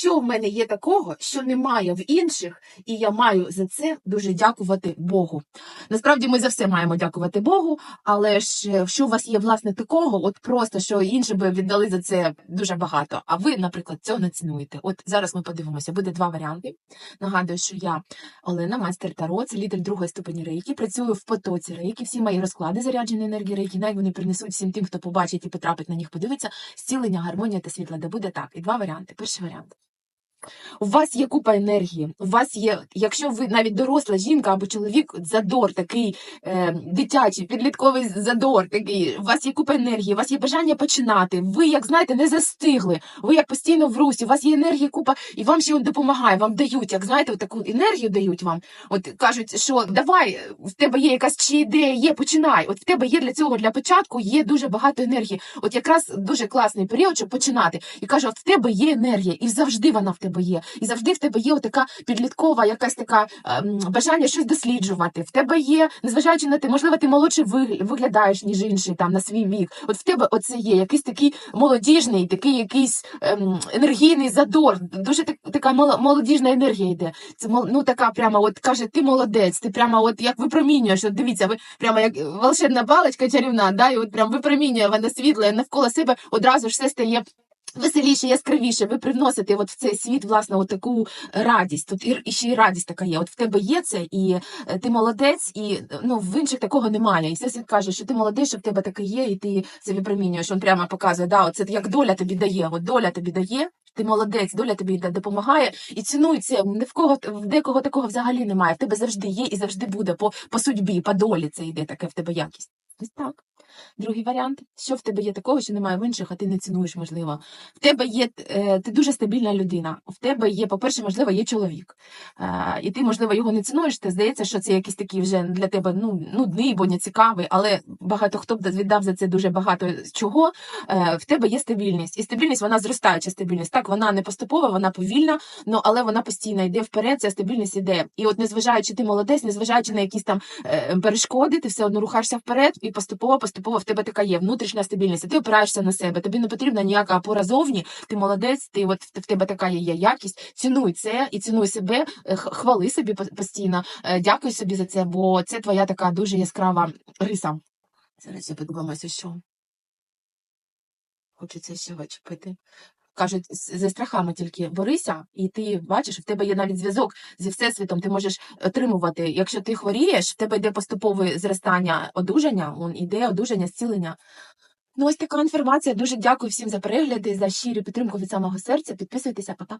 що в мене є такого, що немає в інших, і я маю за це дуже дякувати Богу. Насправді ми за все маємо дякувати Богу, але ж е, що у вас є власне такого, от просто що інші би віддали за це дуже багато. А ви, наприклад, цього не цінуєте. От зараз ми подивимося, буде два варіанти. Нагадую, що я Олена, майстер Таро, це лідер другої ступені рейки. Працюю в потоці рейки. Всі мої розклади заряджені енергії рейки. Навіть вони принесуть всім тим, хто побачить і потрапить на них, подивиться зцілення, гармонія та світла. Де буде так. І два варіанти. Перший варіант. У вас є купа енергії. У вас є, якщо ви навіть доросла жінка або чоловік, задор такий е, дитячий, підлітковий задор такий. У вас є купа енергії, у вас є бажання починати. Ви, як знаєте, не застигли. Ви як постійно в русі, у вас є енергія купа, і вам ще допомагає. Вам дають, як знаєте, таку енергію дають вам. От кажуть, що давай, в тебе є якась чи ідея, є, починай. От в тебе є для цього для початку є дуже багато енергії. От якраз дуже класний період, щоб починати. І каже, от в тебе є енергія, і завжди вона в тебе є. І завжди в тебе є така підліткова, якась така ем, бажання щось досліджувати. В тебе є, незважаючи на те, можливо, ти молодше вигля- виглядаєш, ніж інший там на свій вік. От в тебе оце є якийсь такий молодіжний, такий якийсь ем, енергійний задор. Дуже так, така мол- молодіжна енергія йде. Це ну така прямо, от каже, ти молодець, ти прямо от як випромінюєш. От дивіться, ви прямо як волшебна балочка чарівна, да, і от прям випромінює вона світло, і навколо себе одразу ж все стає. Веселіше, яскравіше, ви привносите от в цей світ власне от таку радість. Тут і, ще й радість така є. От в тебе є це, і е, ти молодець, і е, ну в інших такого немає. І всесвіт каже, що ти молодець, що в тебе таке є, і ти це випромінюєш. Він прямо показує, да, оце як доля тобі дає. От доля тобі дає. Ти молодець, доля тобі допомагає і це. Ні в кого в декого такого взагалі немає. В тебе завжди є і завжди буде по, по судьбі, по долі це йде таке в тебе якість. Ось так. Другий варіант, що в тебе є такого, що немає в інших, а ти не цінуєш, можливо. В тебе є е, ти дуже стабільна людина. В тебе є, по-перше, можливо, є чоловік. Е, і ти, можливо, його не цінуєш. Ти здається, що це якийсь такий вже для тебе ну, нудний, бо не цікавий, але багато хто б віддав за це дуже багато чого. Е, в тебе є стабільність. І стабільність вона зростаюча стабільність. Так, вона не поступова, вона повільна, але вона постійно йде вперед, ця стабільність іде. І от, незважаючи ти молодець, незважаючи на якісь там перешкоди, ти все одно рухаєшся вперед, і поступово, поступово в тебе така є внутрішня стабільність. Ти опираєшся на себе. Тобі не потрібна ніяка опора зовні. Ти молодець, ти от в тебе така є якість. Цінуй це і цінуй себе, е, хвали собі постійно. Е, Дякуй собі за це, бо це твоя така дуже яскрава риса. Зараз я подивимося, що хочеться ще вичепити. Кажуть, зі страхами тільки борися, і ти бачиш, в тебе є навіть зв'язок зі всесвітом. Ти можеш отримувати. Якщо ти хворієш, в тебе йде поступове зростання одужання, он іде одужання, зцілення. Ну, ось така інформація. Дуже дякую всім за перегляди, за щиру підтримку від самого серця. Підписуйтеся, па-па-па.